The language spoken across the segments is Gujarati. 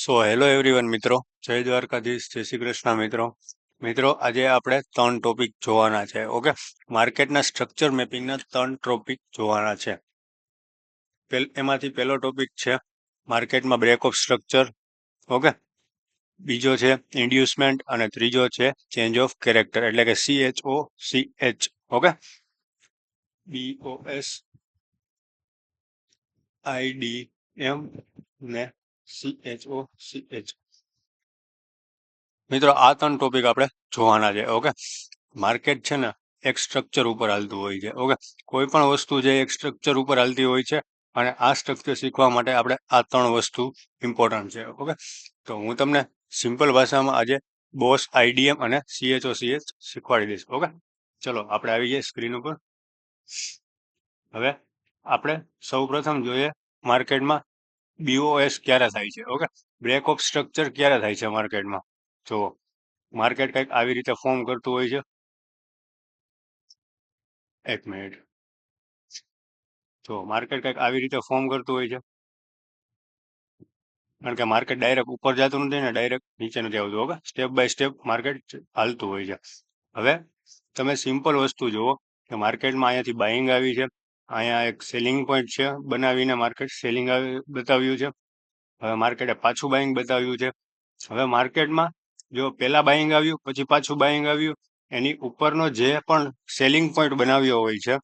સો હેલો એવરીવન મિત્રો. જય દ્વારકાધીશ, જય શ્રી કૃષ્ણ, મિત્રો. મિત્રો, આજે આપણે ત્રણ ટોપિક જોવાના છે ઓકે માર્કેટના સ્ટ્રક્ચર મેપિંગના ત્રણ ટોપિક જોવાના છે. એમાંથી પહેલો ટોપિક છે માર્કેટમાં બ્રેક ઓફ સ્ટ્રક્ચર ઓકે બીજો છે ઇન્ડ્યુસમેન્ટ અને ત્રીજો છે ચેન્જ ઓફ કેરેક્ટર એટલે કે C H O C H okay BOS O S I D M ને C H O, C H મિત્રો, આ ત્રણ ટોપિક આપણે જોવાના છે ઓકે માર્કેટ છે ને, એક સ્ટ્રક્ચર ઉપર હાલતું હોય છે ઓકે કોઈ પણ વસ્તુ જે એક સ્ટ્રક્ચર ઉપર હાલતી હોય છે, અને આ સ્ટ્રક્ચર શીખવા માટે આપણે આ ત્રણ વસ્તુ ઇમ્પોર્ટન્ટ છે ઓકે તો હું તમને સિમ્પલ ભાષામાં આજે બોસ આઈડીએમ અને સીએચઓ સીએચ શીખવાડી દઈશ ઓકે ચલો, આપણે આવી જઈએ સ્ક્રીન ઉપર. હવે આપણે સૌ પ્રથમ જોઈએ માર્કેટમાં બીઓએસ ક્યારે થાય છે? ઓકે બ્રેક ઓફ સ્ટ્રક્ચર ક્યારે થાય છે માર્કેટમાં જો માર્કેટ કંઈક આવી રીતે ફોર્મ કરતું હોય છે? એક મિનિટ જો માર્કેટ કંઈક આવી રીતે ફોર્મ કરતું હોય છે? કારણ કે માર્કેટ ડાયરેક્ટ ઉપર જતું નથી ને ડાયરેક્ટ નીચે નથી આવતું okay step by step market હાલતું હોય છે. હવે તમે સિમ્પલ વસ્તુ જુઓ કે માર્કેટમાં અહીંયાથી બાઇંગ આવી છે. અહીંયા એક સેલિંગ પોઈન્ટ છે, બનાવીને માર્કેટ સેલિંગ બતાવ્યું છે. હવે માર્કેટે પાછું બાઇંગ બતાવ્યું છે. હવે માર્કેટમાં જો પેલા બાઇંગ આવ્યું, પછી પાછું બાઇંગ આવ્યું, એની ઉપરનો જે પણ સેલિંગ પોઈન્ટ બનાવ્યો હોય છે,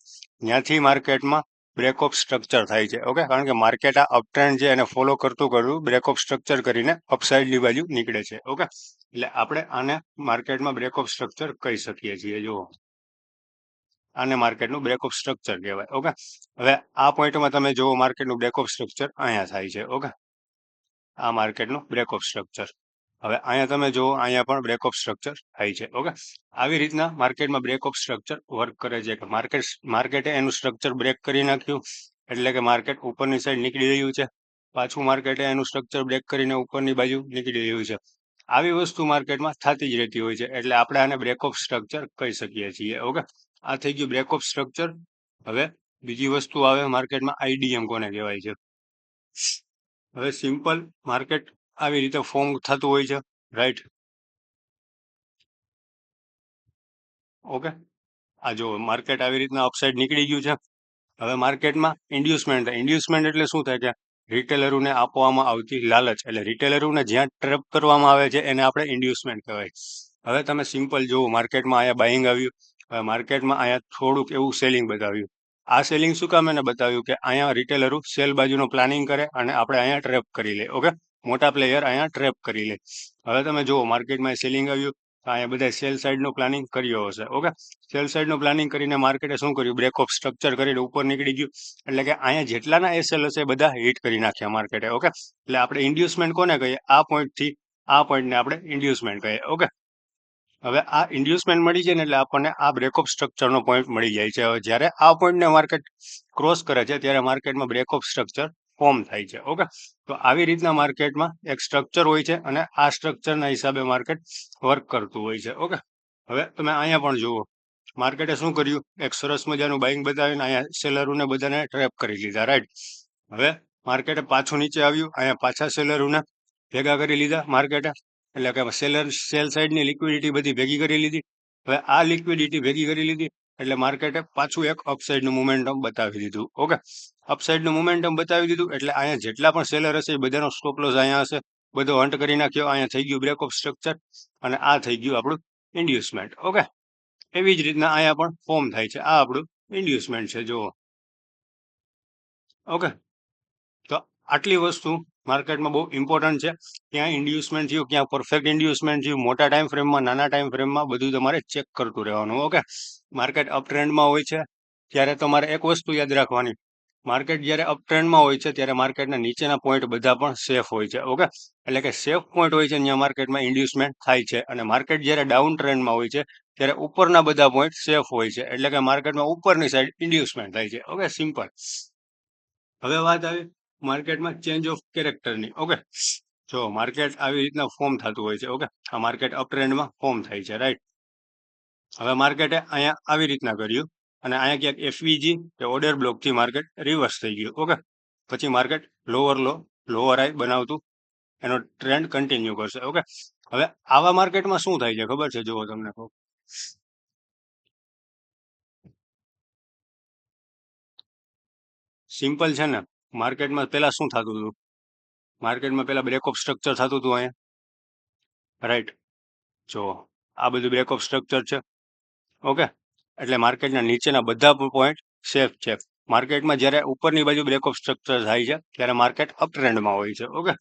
ત્યાંથી માર્કેટમાં બ્રેક ઓફ સ્ટ્રક્ચર થાય છે ઓકે કારણ કે માર્કેટ આ અપટ્રેન્ડ છે, એને ફોલો કરતું કરતું બ્રેક ઓફ સ્ટ્રક્ચર કરીને અપસાઇડની બાજુ નીકળે છે ઓકે એટલે આપણે આને માર્કેટમાં બ્રેક ઓફ સ્ટ્રક્ચર કહી શકીએ છીએ, જુઓ. આને માર્કેટનું બ્રેક ઓફ સ્ટ્રક્ચર કહેવાય, ઓકે? હવે આ પોઈન્ટમાં તમે જુઓ માર્કેટનું બ્રેક ઓફ સ્ટ્રક્ચર અહીંયા થાય છે, ઓકે? આ માર્કેટનું બ્રેક ઓફ સ્ટ્રક્ચર હવે અહીંયા તમે જુઓ, અહીંયા પણ બ્રેક ઓફ સ્ટ્રક્ચર થાય છે, ઓકે? આવી રીતના માર્કેટમાં બ્રેક ઓફ સ્ટ્રક્ચર વર્ક કરે છે, કે માર્કેટ માર્કેટે એનું સ્ટ્રક્ચર બ્રેક કરી નાખ્યું, એટલે કે માર્કેટ ઉપરની સાઈડ નીકળી રહ્યું છે. પાછું માર્કેટે એનું સ્ટ્રક્ચર બ્રેક કરીને ઉપરની બાજુ નીકળી રહ્યું છે. આવી વસ્તુ માર્કેટમાં થતી જ રહેતી હોય છે, એટલે આપણે આને બ્રેક ઓફ સ્ટ્રક્ચર કહી શકીએ છીએ, ઓકે? આ થઈ ગયું બ્રેક ઓફ સ્ટ્રક્ચર હવે બીજી વસ્તુ આવે માર્કેટમાં આઈડીએમ કોને કહેવાય છે? હવે સિમ્પલ માર્કેટ આવી રીતે ફોર્મ થતું હોય છે. રાઈટ ઓકે આ જો માર્કેટ આવી રીતના અપસાઇડ નીકળી ગયું છે. હવે માર્કેટમાં ઇન્ડ્યુસમેન્ટ ઇન્ડ્યુસમેન્ટ એટલે શું થાય કે રિટેલરોને આપવામાં આવતી લાલચ. એટલે રિટેલરોને જ્યાં ટ્રેપ કરવામાં આવે છે એને આપણે ઇન્ડ્યુસમેન્ટ કહેવાય. હવે તમે સિમ્પલ જુઓ માર્કેટમાં અહીંયા બાઇંગ આવ્યું. હવે માર્કેટમાં અહીંયા થોડુંક એવું સેલિંગ બતાવ્યું. આ સેલિંગ શું કામ એને બતાવ્યું કે અહીંયા રિટેલરો સેલ બાજુનો પ્લાનિંગ કરે અને આપણે અહીંયા ટ્રેપ કરી લે ઓકે મોટા પ્લેયર અહીંયા ટ્રેપ કરી લે. હવે તમે જુઓ, માર્કેટમાં સેલિંગ આવ્યું, તો અહીંયા બધા સેલ સાઈડનું પ્લાનિંગ કર્યો હશે ઓકે સેલ સાઈડનું પ્લાનિંગ કરીને માર્કેટે શું કર્યું? બ્રેક ઓફ સ્ટ્રક્ચર કરીને ઉપર નીકળી ગયું. એટલે કે અહીંયા જેટલાના એ સેલ હશે બધા હિટ કરી નાખ્યા માર્કેટે ઓકે એટલે આપણે ઇન્ડ્યુસમેન્ટ કોને કહીએ? આ પોઈન્ટથી આ પોઈન્ટને આપણે ઇન્ડ્યુસમેન્ટ કહીએ ઓકે હવે આ ઇન્ડ્યુસમેન્ટ મળી જાય ને એટલે આપણને આ બ્રેકઅપ સ્ટ્રક્ચરનો પોઈન્ટ મળી જાય છે. હવે જ્યારે આ પોઈન્ટને માર્કેટ ક્રોસ કરે છે, ત્યારે માર્કેટમાં બ્રેક ઓફ સ્ટ્રક્ચર ફોર્મ થાય છે. ઓકે તો આવી રીતના માર્કેટમાં એક સ્ટ્રક્ચર હોય છે અને આ સ્ટ્રક્ચરના હિસાબે માર્કેટ વર્ક કરતું હોય છે. ઓકે હવે તમે અહીંયા પણ જુઓ. માર્કેટે શું કર્યું? એક સરસ મજાનું બાઇંગ બતાવીને અહીંયા સેલરોને બધાને ટ્રેપ કરી લીધા રાઈટ હવે માર્કેટે પાછું નીચે આવ્યું. અહીંયા પાછા સેલરોને ભેગા કરી લીધા માર્કેટે એટલે કે સેલર સેલ સાઈડની લિક્વિડિટી બધી ભેગી કરી લીધી. હવે આ લિક્વિડિટી ભેગી કરી લીધી, એટલે માર્કેટે પાછું એક અપસાઇડનું મોમેન્ટમ બતાવી દીધું. ઓકે? અપસાઇડનું મોમેન્ટમ બતાવી દીધું, એટલે અહીંયા જેટલા પણ સેલર હશે એ બધાનો સ્ટોપ લોસ અહીંયા હશે. બધો હન્ટ કરી નાખ્યો, અહીંયા થઈ ગયું બ્રેક ઓફ સ્ટ્રક્ચર અને આ થઈ ગયું આપણું ઇન્ડ્યુસમેન્ટ ઓકે? એવી જ રીતના અહીંયા પણ ફોર્મ થાય છે. આ આપણું ઇન્ડ્યુસમેન્ટ છે, જુઓ. ઓકે? તો આટલી વસ્તુ માર્કેટમાં બહુ ઇમ્પોર્ટન્ટ છે. ક્યાં ઇન્ડ્યુસમેન્ટ થયું, ક્યાં પરફેક્ટ ઇન્ડ્યુસમેન્ટ થયું, મોટા ટાઈમ ફ્રેમમાં નાના ટાઈમ ફ્રેમમાં બધું તમારે ચેક કરતું રહેવાનું ઓકે માર્કેટ અપ ટ્રેન્ડમાં હોય છે, ત્યારે તમારે એક વસ્તુ યાદ રાખવાની. માર્કેટ જ્યારે અપ ટ્રેન્ડમાં હોય છે, ત્યારે માર્કેટના નીચેના પોઈન્ટ બધા પણ સેફ હોય છે ઓકે એટલે કે સેફ પોઈન્ટ હોય છે, ત્યાં માર્કેટમાં ઇન્ડ્યુસમેન્ટ થાય છે. અને માર્કેટ જ્યારે ડાઉન ટ્રેન્ડમાં હોય છે, ત્યારે ઉપરના બધા પોઈન્ટ સેફ હોય છે. એટલે કે માર્કેટમાં ઉપરની સાઈડ ઇન્ડ્યુસમેન્ટ થાય છે ઓકે સિમ્પલ હવે વાત આવી માર્કેટમાં ચેન્જ ઓફ કેરેક્ટરની ઓકે જો માર્કેટ આવી રીતના ફોર્મ થતું હોય છે ઓકે આ માર્કેટ અપ ટ્રેન્ડમાં ફોર્મ થાય છે રાઈટ હવે માર્કેટે અહીંયા આવી રીતના કર્યું અને અહીંયા ક્યાંક એફવીજી કે ઓર્ડર બ્લોકથી માર્કેટ રિવર્સ થઈ ગયું ઓકે પછી માર્કેટ લોઅર લો લોઅર આઈ બનાવતું, એનો ટ્રેન્ડ કન્ટિન્યુ કરશે ઓકે હવે આવા માર્કેટમાં શું થાય છે, ખબર છે? જુઓ તમને. કહું સિમ્પલ છે ને? માર્કેટમાં પહેલાં શું થતું હતું? માર્કેટમાં પહેલાં બ્રેક ઓફ સ્ટ્રક્ચર થતું હતું અહીંયા? રાઈટ જો, આ બધું બ્રેક ઓફ સ્ટ્રક્ચર છે. ઓકે એટલે માર્કેટના નીચેના બધા પોઈન્ટ સેફ છે. માર્કેટમાં જ્યારે ઉપરની બાજુ બ્રેક ઓફ સ્ટ્રક્ચર થાય છે, ત્યારે માર્કેટ અપ ટ્રેન્ડમાં હોય છે. ઓકે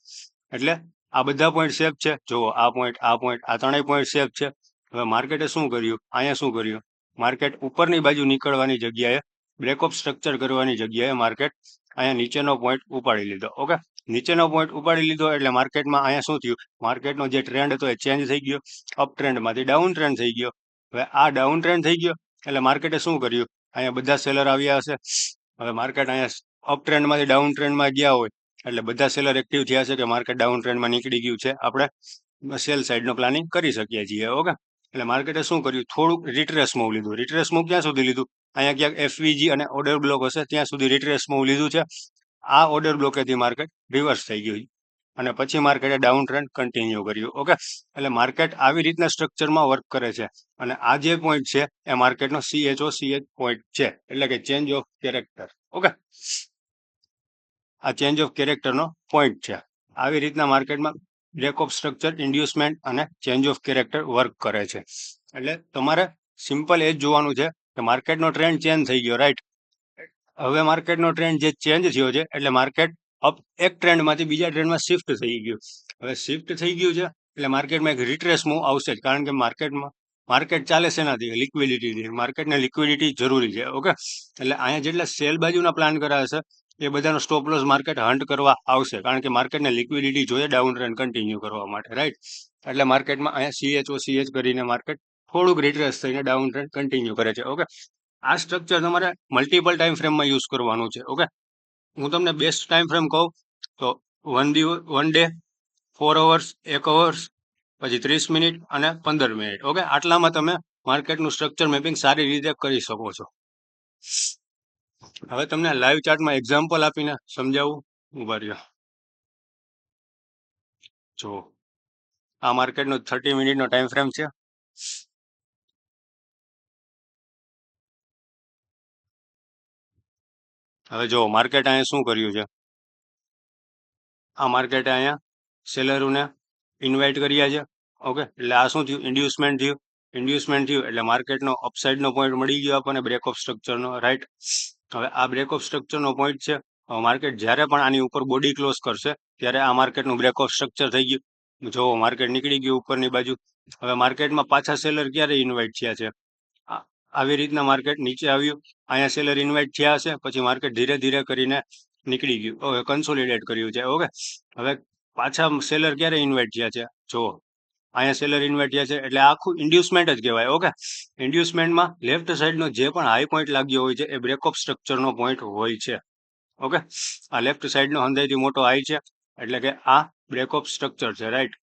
એટલે આ બધા પોઈન્ટ સેફ છે. જુઓ આ પોઈન્ટ આ પોઈન્ટ આ ત્રણેય પોઈન્ટ સેફ છે. હવે માર્કેટે શું કર્યું? અહીંયા શું કર્યું? માર્કેટ ઉપરની બાજુ નીકળવાની જગ્યાએ બ્રેક ઓફ સ્ટ્રક્ચર કરવાની જગ્યાએ માર્કેટ અહીંયા નીચેનો પોઈન્ટ ઉપાડી લીધો ઓકે નીચેનો પોઈન્ટ ઉપાડી લીધો એટલે માર્કેટમાં અહીંયા શું થયું? માર્કેટનો જે ટ્રેન્ડ હતો એ ચેન્જ થઈ ગયો અપ ટ્રેન્ડમાંથી ડાઉન ટ્રેન્ડ થઈ ગયો. હવે આ ડાઉન ટ્રેન્ડ થઈ ગયો એટલે માર્કેટે શું કર્યું? અહીંયા બધા સેલર આવ્યા હશે. હવે માર્કેટ અહીંયા અપ ટ્રેન્ડમાંથી ડાઉન ટ્રેન્ડમાં ગયા હોય એટલે બધા સેલર એક્ટિવ થયા છે કે માર્કેટ ડાઉન ટ્રેન્ડમાં નીકળી ગયું છે. આપણે સેલ સાઈડનો પ્લાનિંગ કરી શકીએ છીએ ઓકે એટલે માર્કેટે શું કર્યું? થોડુંક રિટ્રેસ મૂવ લીધું. રિટ્રેસ મૂવ ક્યાં સુધી લીધું? અહીંયા ક્યાંક એફવીજી અને ઓર્ડર બ્લોક હશે, ત્યાં સુધી રિટ્રેસ મૂવ લીધું છે. આ ઓર્ડર બ્લોકેથી માર્કેટ રિવર્સ થઈ ગયું અને પછી માર્કેટે ડાઉન ટ્રેન્ડ કન્ટિન્યુ કર્યું, ઓકે? એટલે માર્કેટ આવી રીતના સ્ટ્રક્ચરમાં વર્ક કરે છે. અને આ જે પોઈન્ટ છે, એ માર્કેટનો સીએચઓ સીએચ પોઈન્ટ છે. એટલે કે ચેન્જ ઓફ કેરેક્ટર ઓકે? આ ચેન્જ ઓફ કેરેક્ટરનો પોઈન્ટ છે. આવી રીતના માર્કેટમાં બ્રેક ઓફ સ્ટ્રક્ચર ઇન્ડ્યુસમેન્ટ અને ચેન્જ ઓફ કેરેક્ટર વર્ક કરે છે. એટલે તમારે સિમ્પલ એ જ જોવાનું છે કે માર્કેટનો ટ્રેન્ડ ચેન્જ થઈ ગયો રાઈટ હવે માર્કેટનો ટ્રેન્ડ જે ચેન્જ થયો છે, એટલે માર્કેટ અપ એક ટ્રેન્ડમાંથી બીજા ટ્રેન્ડમાં શિફ્ટ થઈ ગયું. હવે શિફ્ટ થઈ ગયું છે, એટલે માર્કેટમાં એક રિટ્રેસ મૂવ આવશે જ, કારણ કે માર્કેટમાં, માર્કેટ ચાલે છે એનાથી લિક્વિડિટીથી. માર્કેટને લિક્વિડિટી જરૂરી છે, ઓકે? એટલે અહીંયા જેટલા સેલ બાજુના પ્લાન કરાયા છે એ બધાનો સ્ટોપ લોસ માર્કેટ હન્ટ કરવા આવશે, કારણ કે માર્કેટને લિક્વિડિટી જોઈએ ડાઉન ટ્રેન્ડ કન્ટિન્યુ કરવા માટે રાઈટ એટલે માર્કેટમાં અહીંયા સીએચઓ સીએચ કરીને માર્કેટ થોડુંક રિટ્રેસ થઈને ડાઉન ટ્રેન્ડ કન્ટિન્યુ કરે છે ઓકે આ સ્ટ્રક્ચર તમારે મલ્ટિપલ ટાઈમ ફ્રેમમાં યુઝ કરવાનું છે ઓકે હું તમને બેસ્ટ ટાઈમ ફ્રેમ કહું, તો વન દિવસ વન ડે ફોર અવર્સ એક અવર્સ પછી ત્રીસ મિનિટ અને પંદર મિનિટ ઓકે આટલામાં તમે માર્કેટનું સ્ટ્રક્ચર મેપિંગ સારી રીતે કરી શકો છો. હવે તમને લાઈવ ચાર્ટમાં એક્ઝામ્પલ આપીને સમજાવું ઊભા રહ્યો. જો આ માર્કેટનો થર્ટી મિનિટનો ટાઈમ ફ્રેમ છે. હવે જો માર્કેટ અહીંયા શું કર્યું છે? આ માર્કેટે અહીંયા સેલરોને ઇન્વાઇટ કર્યા છે ઓકે એટલે આ શું થયું? ઇન્ડ્યુસમેન્ટ થયું. ઇન્ડ્યુસમેન્ટ થયું એટલે માર્કેટનો અપસાઇડનો પોઈન્ટ મળી ગયો આપણને બ્રેક ઓફ સ્ટ્રક્ચરનો રાઈટ હવે આ બ્રેક ઓફ સ્ટ્રક્ચરનો પોઈન્ટ છે. માર્કેટ જ્યારે પણ આની ઉપર બોડી ક્લોઝ કરશે, ત્યારે આ માર્કેટનું બ્રેક ઓફ સ્ટ્રક્ચર થઈ ગયું. જો માર્કેટ નીકળી ગયું ઉપરની બાજુ. હવે માર્કેટમાં પાછા સેલર ક્યારે ઇન્વાઇટ થયા છે? આવી રીતના માર્કેટ નીચે આવ્યું. અહીંયા સેલર ઇન્વાઇટ થયા હશે, પછી માર્કેટ ધીરે ધીરે કરીને નીકળી ગયું. ઓકે કન્સોલિડેટ કર્યું છે, ઓકે? હવે પાછા સેલર ક્યારે ઇન્વાઇટ થયા છે? જો અહીંયા સેલર ઇન્વાઇટ થયા છે, એટલે આખું ઇન્ડ્યુસમેન્ટ જ કહેવાય, ઓકે? ઇન્ડ્યુસમેન્ટમાં લેફ્ટ સાઈડનો જે પણ હાઈ પોઈન્ટ લાગ્યો હોય છે, એ બ્રેક ઓફ સ્ટ્રક્ચરનો પોઈન્ટ હોય છે, ઓકે? આ લેફ્ટ સાઈડનો હંધાઈથી મોટો હાઈ છે, એટલે કે આ બ્રેક ઓફ સ્ટ્રક્ચર છે રાઈટ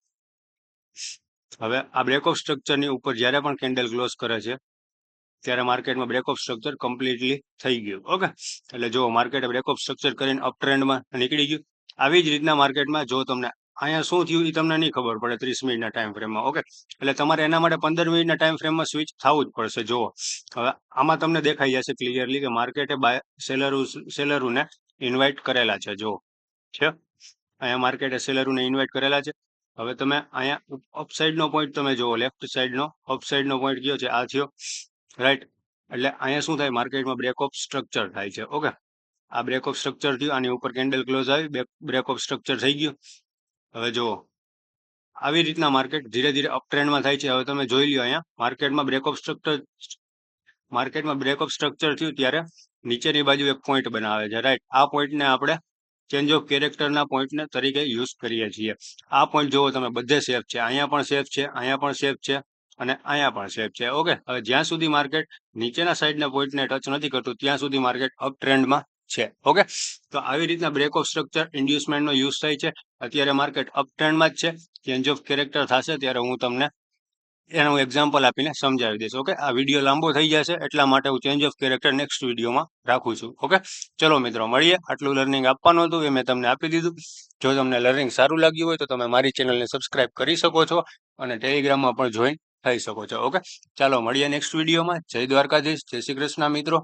હવે આ બ્રેક ઓફ સ્ટ્રક્ચરની ઉપર જ્યારે પણ કેન્ડલ ક્લોઝ કરે છે ત્યારે માર્કેટમાં બ્રેક ઓફ સ્ટ્રક્ચર કમ્પ્લીટલી થઈ ગયું ઓકે એટલે જો માર્કેટ બ્રેક ઓફ સ્ટ્રક્ચર કરીને અપ ટ્રેન્ડમાં નીકળી ગયું. આવી જ રીતના માર્કેટમાં જો તમને અહીંયા શું થયું એ તમને નહીં ખબર પડે ત્રીસ મિનિટના ટાઈમ ફ્રેમમાં ઓકે એટલે તમારે એના માટે પંદર મિનિટના ટાઈમ ફ્રેમમાં સ્વિચ થવું જ પડશે, જુઓ. હવે આમાં તમને દેખાઈ જશે ક્લિયરલી કે માર્કેટે બાય સેલરુ સેલરુને ઇન્વાઇટ કરેલા છે જો છે? અહીંયા માર્કેટે સેલરુને ઇન્વાઇટ કરેલા છે. હવે તમે અહીંયા અપસાઇડનો પોઈન્ટ તમે જુઓ લેફ્ટ સાઈડનો અપસાઇડનો પોઈન્ટ કયો છે? આ થયો. રાઈટ એટલે અહીંયા શું થાય? માર્કેટમાં બ્રેક ઓફ સ્ટ્રક્ચર થાય છે. ઓકે આ બ્રેક ઓફ સ્ટ્રક્ચર થયું. આની ઉપર કેન્ડલ ક્લોઝ આવી. બ્રેક ઓફ સ્ટ્રક્ચર થઈ ગયું. હવે જુઓ. આવી રીતના માર્કેટ ધીરે ધીરે અપ ટ્રેન્ડમાં થાય છે. હવે તમે જોઈ લ્યો અહીંયા. માર્કેટમાં બ્રેક ઓફ સ્ટ્રક્ચર માર્કેટમાં બ્રેક ઓફ સ્ટ્રક્ચર થયું ત્યારે નીચેની બાજુ એક પોઈન્ટ બનાવે છે. રાઈટ આ પોઈન્ટને આપણે ચેન્જ ઓફ કેરેક્ટરના પોઈન્ટને તરીકે યુઝ કરીએ છીએ. આ પોઈન્ટ જુઓ તમે. બધે સેફ છે. અહીંયા પણ સેફ છે. અહીંયા પણ સેફ છે. અને અહીંયા પણ સેફ છે. ઓકે હવે જ્યાં સુધી માર્કેટ નીચેના સાઈડના પોઈન્ટને ટચ નથી કરતું, ત્યાં સુધી માર્કેટ અપ ટ્રેન્ડમાં છે. ઓકે તો આવી રીતના બ્રેક ઓફ સ્ટ્રક્ચર ઇન્ડ્યુસમેન્ટનો યુઝ થાય છે. અત્યારે માર્કેટ અપ ટ્રેન્ડમાં જ છે. ચેન્જ ઓફ કેરેક્ટર થશે ત્યારે હું તમને એનું એક્ઝામ્પલ આપીને સમજાવી દઈશ. ઓકે આ વીડિયો લાંબો થઈ જશે, એટલા માટે હું ચેન્જ ઓફ કેરેક્ટર નેક્સ્ટ વિડીયોમાં રાખું છું. ઓકે ચલો મિત્રો, મળીએ. આટલું લર્નિંગ આપવાનું હતું એ મેં તમને આપી દીધું. જો તમને લર્નિંગ સારું લાગ્યું હોય તો તમે મારી ચેનલને સબસ્ક્રાઇબ કરી શકો છો અને ટેલિગ્રામમાં પણ જોઈન થઈ શકો છો. ઓકે ચાલો મળીએ નેક્સ્ટ વિડીયોમાં જય દ્વારકાધીશ. જય શ્રી કૃષ્ણ મિત્રો.